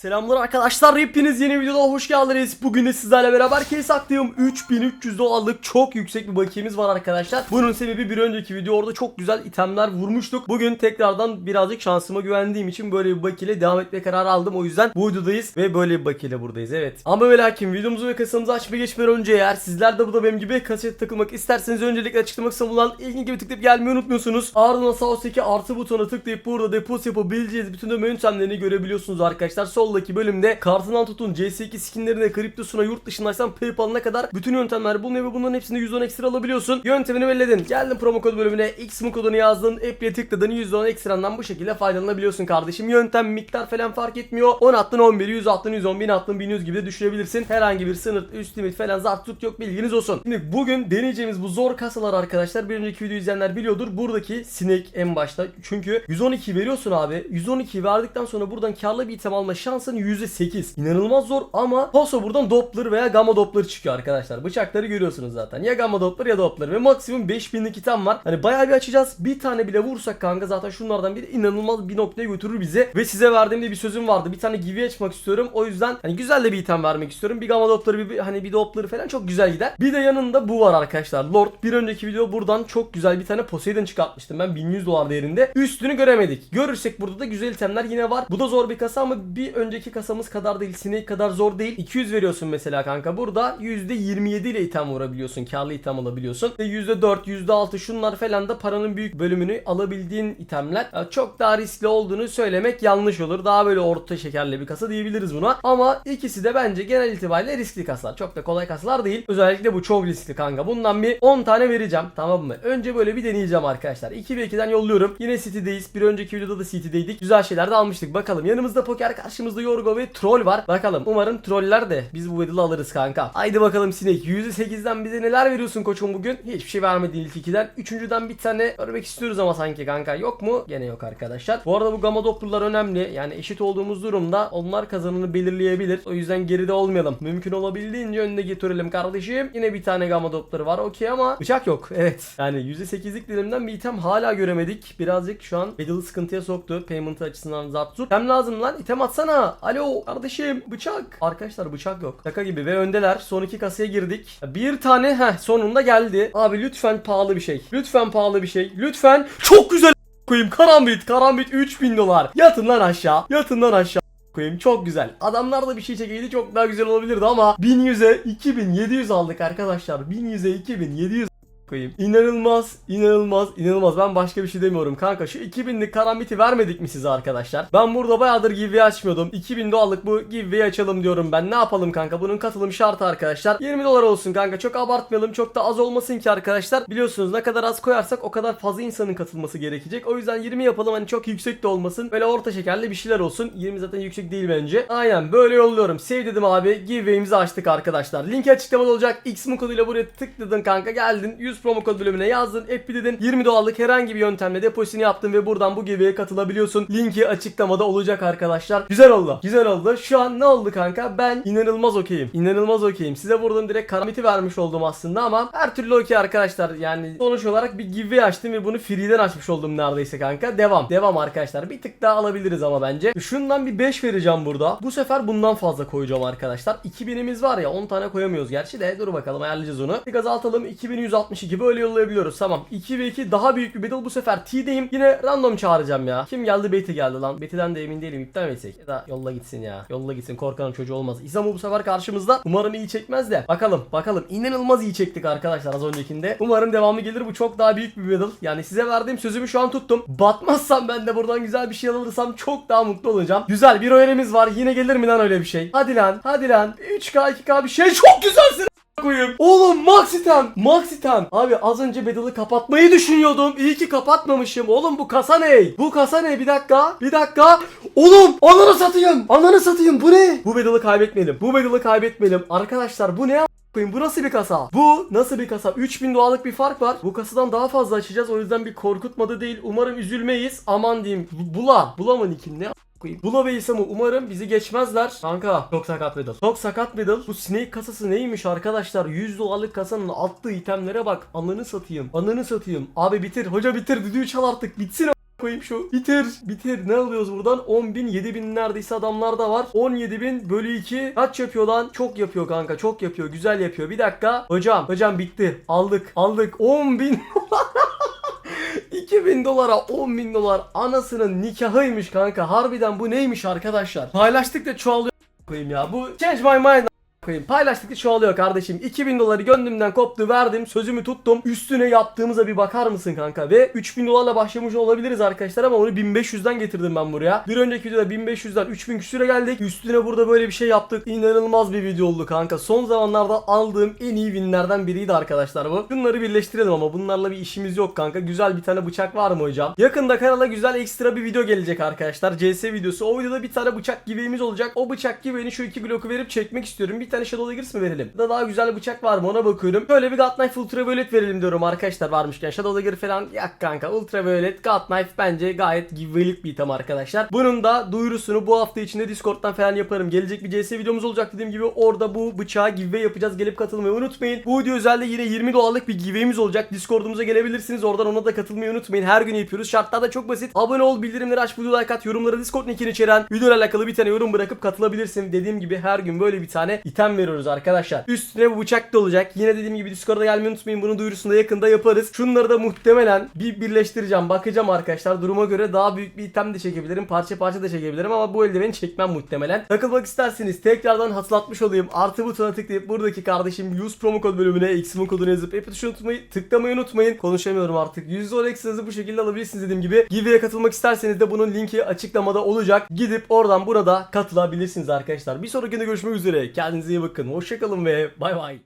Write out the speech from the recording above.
Selamlar arkadaşlar hepiniz yeni videoda hoş geldiniz. Bugün de sizlerle beraber case aktığım 3300 dolarlık çok yüksek bir bakiyemiz var arkadaşlar. Bunun sebebi bir önceki video orada çok güzel itemler vurmuştuk. Bugün tekrardan birazcık şansıma güvendiğim için böyle bir bakiyle devam etme kararı aldım. O yüzden bu videodayız ve böyle bir bakiyle buradayız evet. Ama ve lakin videomuzu ve kasamızı açmaya geçmeden önce eğer sizler de burada benim gibi kasete takılmak isterseniz öncelikle açıklama kısmına bulunan ilgin gibi tıklayıp gelmeyi unutmuyorsunuz. Ardından sağ üstteki artı butonuna tıklayıp burada depos yapabileceğiniz bütün ödeme yöntemlerini görebiliyorsunuz arkadaşlar. Soldaki bölümde kartından tutun CS2 skinlerine, kriptosuna, yurt dışındaysan Paypal'ına kadar bütün yöntemler bulunuyor ve bunların hepsini %10 ekstra alabiliyorsun. Yöntemini belirledin. Geldin promo kod bölümüne X'mi kodunu yazdın. App'ye tıkladın %10 ekstrandan bu şekilde faydalanabiliyorsun kardeşim. Yöntem miktar falan fark etmiyor. 10 attın 11, 100 attın 110, 1000 attın 1100 gibi de düşürebilirsin. Herhangi bir sınır, üst limit falan zart tut yok bilginiz olsun. Şimdi bugün deneyeceğimiz bu zor kasalar arkadaşlar bir önceki videoyu izleyenler biliyordur. Buradaki sinek en başta. Çünkü 112 veriyorsun abi. 112 verdikten sonra buradan karlı bir item alma şansın %8. İnanılmaz zor ama paso buradan Doppler veya Gamma Doppler çıkıyor arkadaşlar. Bıçakları görüyorsunuz zaten. Ya Gamma Doppler ya Doppler ve maksimum 5000'lik item var. Hani bayağı bir açacağız. Bir tane bile vursak kanka zaten şunlardan biri inanılmaz bir noktaya götürür bizi. Ve size verdiğimde bir sözüm vardı. Bir tane giveaway açmak istiyorum. O yüzden hani güzel de bir item vermek istiyorum. Bir Gamma Doppler bir, bir- hani bir Doppler falan çok güzel gider. Bir de yanında bu var arkadaşlar. Lord bir önceki video buradan çok güzel bir tane Poseidon çıkartmıştım ben 1100 dolar değerinde. Üstünü göremedik. Görürsek burada da güzel itemler yine var. Bu da zor bir kasa ama bir önceki kasamız kadar değil. Snake kadar zor değil. 200 veriyorsun mesela kanka. Burada %27 ile item vurabiliyorsun. Karlı item alabiliyorsun. Ve %4, %6 şunlar falan da paranın büyük bölümünü alabildiğin itemler. Çok daha riskli olduğunu söylemek yanlış olur. Daha böyle orta şekerli bir kasa diyebiliriz buna. Ama ikisi de bence genel itibariyle riskli kasalar. Çok da kolay kasalar değil. Özellikle bu çok riskli kanka. Bundan bir 10 tane vereceğim. Tamam mı? Önce böyle bir deneyeceğim arkadaşlar. 2 ve 2'den yolluyorum. Yine City'deyiz. Bir önceki videoda da City'deydik. Güzel şeyler de almıştık. Bakalım. Yanımızda poker karşımızda Yorgo ve Troll var. Bakalım. Umarım troller de biz bu battle'ı alırız kanka. Haydi bakalım Sinek. %8'den bize neler veriyorsun koçum bugün? Hiçbir şey vermedi ilk 2'den. Üçüncüden bir tane görmek istiyoruz ama sanki kanka. Yok mu? Gene yok arkadaşlar. Bu arada bu gamma dopplerlar önemli. Yani eşit olduğumuz durumda onlar kazanını belirleyebilir. O yüzden geride olmayalım. Mümkün olabildiğince önde getirelim kardeşim. Yine bir tane gamma doppler var. Okey ama bıçak yok. Evet. Yani %8'lik dilimden bir item hala göremedik. Birazcık şu an battle'ı sıkıntıya soktu. Payment açısından zart tut. İtem lazım lan. İtem atsana. Alo kardeşim bıçak. Arkadaşlar bıçak yok. Şaka gibi ve öndeler. Son iki kasaya girdik. Bir tane heh sonunda geldi. Abi lütfen pahalı bir şey. Lütfen pahalı bir şey. Lütfen. Çok güzel koyayım. Karambit. Karambit 3000 dolar. Yatın lan aşağı. Yatın lan aşağı koyayım çok güzel. Adamlar da bir şey çekeydi çok daha güzel olabilirdi ama 1100'e 2700 aldık arkadaşlar. 1100'e 2700 koyayım. İnanılmaz, inanılmaz, inanılmaz. Ben başka bir şey demiyorum kanka. Şu 2000'lik karambiti vermedik mi size arkadaşlar? Ben burada bayağıdır giveaway açmıyordum. 2000 dolarlık bu giveaway açalım diyorum ben. Ne yapalım kanka? Bunun katılım şartı arkadaşlar. 20 dolar olsun kanka. Çok abartmayalım. Çok da az olmasın ki arkadaşlar. Biliyorsunuz ne kadar az koyarsak o kadar fazla insanın katılması gerekecek. O yüzden 20 yapalım. Hani çok yüksek de olmasın. Böyle orta şekerli bir şeyler olsun. 20 zaten yüksek değil bence. Aynen böyle yolluyorum. Sev dedim abi. Giveaway'imizi açtık arkadaşlar. Link açıklamada olacak. X'min koduyla buraya tıkladın kanka. Geldin. 100 promo kod bölümüne yazdın. App'i dedin. 20 dolarlık herhangi bir yöntemle deposunu yaptın ve buradan bu giveaway'e katılabiliyorsun. Linki açıklamada olacak arkadaşlar. Güzel oldu. Güzel oldu. Şu an ne oldu kanka? Ben inanılmaz okeyim. İnanılmaz okeyim. Size buradan direkt karamiti vermiş oldum aslında ama her türlü okey arkadaşlar. Yani sonuç olarak bir giveaway açtım ve bunu free'den açmış oldum neredeyse kanka. Devam. Devam arkadaşlar. Bir tık daha alabiliriz ama bence. Şundan bir 5 vereceğim burada. Bu sefer bundan fazla koyacağım arkadaşlar. 2000'imiz var ya 10 tane koyamıyoruz gerçi de. Dur bakalım ayarlayacağız onu. Bir azaltalım. 2162 böyle yollayabiliyoruz. Tamam. 2 ve 2 daha büyük bir battle. Bu sefer T'deyim. Yine random çağıracağım ya. Kim geldi? Betty geldi lan. Betty'den de emin değilim. İptal mi etsek? Ya da yolla gitsin ya. Yolla gitsin. Korkanın çocuğu olmaz. İsamu bu sefer karşımızda. Umarım iyi çekmez de. Bakalım. Bakalım. İnanılmaz iyi çektik arkadaşlar az öncekinde. Umarım devamı gelir. Bu çok daha büyük bir battle. Yani size verdiğim sözümü şu an tuttum. Batmazsam ben de buradan güzel bir şey alırsam çok daha mutlu olacağım. Güzel bir öğrenimiz var. Yine gelir mi lan öyle bir şey? Hadi lan. Hadi lan. 3K 2K bir şey. Çok güzelsin koyayım. Oğlum Maxitem. Maxitem. Abi az önce Battle'ı kapatmayı düşünüyordum. İyi ki kapatmamışım. Oğlum bu kasa ne? Bu kasa ne? Bir dakika. Bir dakika. Oğlum ananı satayım. Ananı satayım. Bu ne? Bu Battle'ı kaybetmeyelim. Bu Battle'ı kaybetmeyelim. Arkadaşlar bu ne? koyayım. Bu nasıl bir kasa? Bu nasıl bir kasa? 3000 dolarlık bir fark var. Bu kasadan daha fazla açacağız. O yüzden bir korkutmadı değil. Umarım üzülmeyiz. Aman diyeyim. Bula. Bulamın kim ne? Koyayım. Bula ve İsamu umarım bizi geçmezler. Kanka çok sakat middle. Çok sakat middle. Bu snake kasası neymiş arkadaşlar? 100 dolarlık kasanın attığı itemlere bak. Ananı satayım. Ananı satayım. Abi bitir. Hoca bitir. Düdüğü çal artık. Bitsin koyayım şu. Bitir. Bitir. Ne alıyoruz buradan? 10 bin, 7 bin neredeyse adamlar da var. 17 bin bölü 2. Kaç yapıyor lan? Çok yapıyor kanka. Çok yapıyor. Güzel yapıyor. Bir dakika. Hocam. Hocam bitti. Aldık. Aldık. 10 bin 2000 dolara 10 bin dolar anasının nikahıymış kanka. Harbiden bu neymiş arkadaşlar? Paylaştıkça çoğalıyor koyayım ya. Bu change my mind koyayım. Paylaştıkça çoğalıyor kardeşim. 2000 doları gönlümden koptu verdim. Sözümü tuttum. Üstüne yaptığımıza bir bakar mısın kanka? Ve 3000 dolarla başlamış olabiliriz arkadaşlar ama onu 1500'den getirdim ben buraya. Bir önceki videoda 1500'den 3000 küsüre geldik. Üstüne burada böyle bir şey yaptık. İnanılmaz bir video oldu kanka. Son zamanlarda aldığım en iyi winlerden biriydi arkadaşlar bu. Bunları birleştirelim ama bunlarla bir işimiz yok kanka. Güzel bir tane bıçak var mı hocam? Yakında kanala güzel ekstra bir video gelecek arkadaşlar. CS videosu. O videoda bir tane bıçak giveğimiz olacak. O bıçak giveğini şu iki bloku verip çekmek istiyorum. Bir tane Shadow Daggers mi verelim? Da daha güzel bıçak var mı ona bakıyorum. Şöyle bir God Knife Ultraviolet verelim diyorum arkadaşlar varmışken. Shadow Dagger falan yak kanka. Ultraviolet God Knife bence gayet giveaway'lik bir item arkadaşlar. Bunun da duyurusunu bu hafta içinde Discord'dan falan yaparım. Gelecek bir CS videomuz olacak dediğim gibi orada bu bıçağı giveaway yapacağız. Gelip katılmayı unutmayın. Bu video özelde yine 20 dolarlık bir giveaway'imiz olacak. Discord'umuza gelebilirsiniz. Oradan ona da katılmayı unutmayın. Her gün yapıyoruz. Şartlar da çok basit. Abone ol, bildirimleri aç, video like at, yorumlara Discord linkini içeren videoyla alakalı bir tane yorum bırakıp katılabilirsin. Dediğim gibi her gün böyle bir tane item veriyoruz arkadaşlar. Üstüne bu bıçak da olacak. Yine dediğim gibi Discord'a gelmeyi unutmayın. Bunun duyurusunu da yakında yaparız. Şunları da muhtemelen bir birleştireceğim. Bakacağım arkadaşlar. Duruma göre daha büyük bir item de çekebilirim. Parça parça da çekebilirim ama bu eldiveni çekmem muhtemelen. Takılmak isterseniz tekrardan hatırlatmış olayım. Artı butona tıklayıp buradaki kardeşim use promo kod bölümüne eksimin kodunu yazıp epi tuşunu tutmayı, tıklamayı unutmayın. Konuşamıyorum artık. %10 eksinizi bu şekilde alabilirsiniz dediğim gibi. Giveaway'e katılmak isterseniz de bunun linki açıklamada olacak. Gidip oradan burada katılabilirsiniz arkadaşlar. Bir sonrakinde görüşmek üzere. İyi bakın. Hoşçakalın ve bay bay.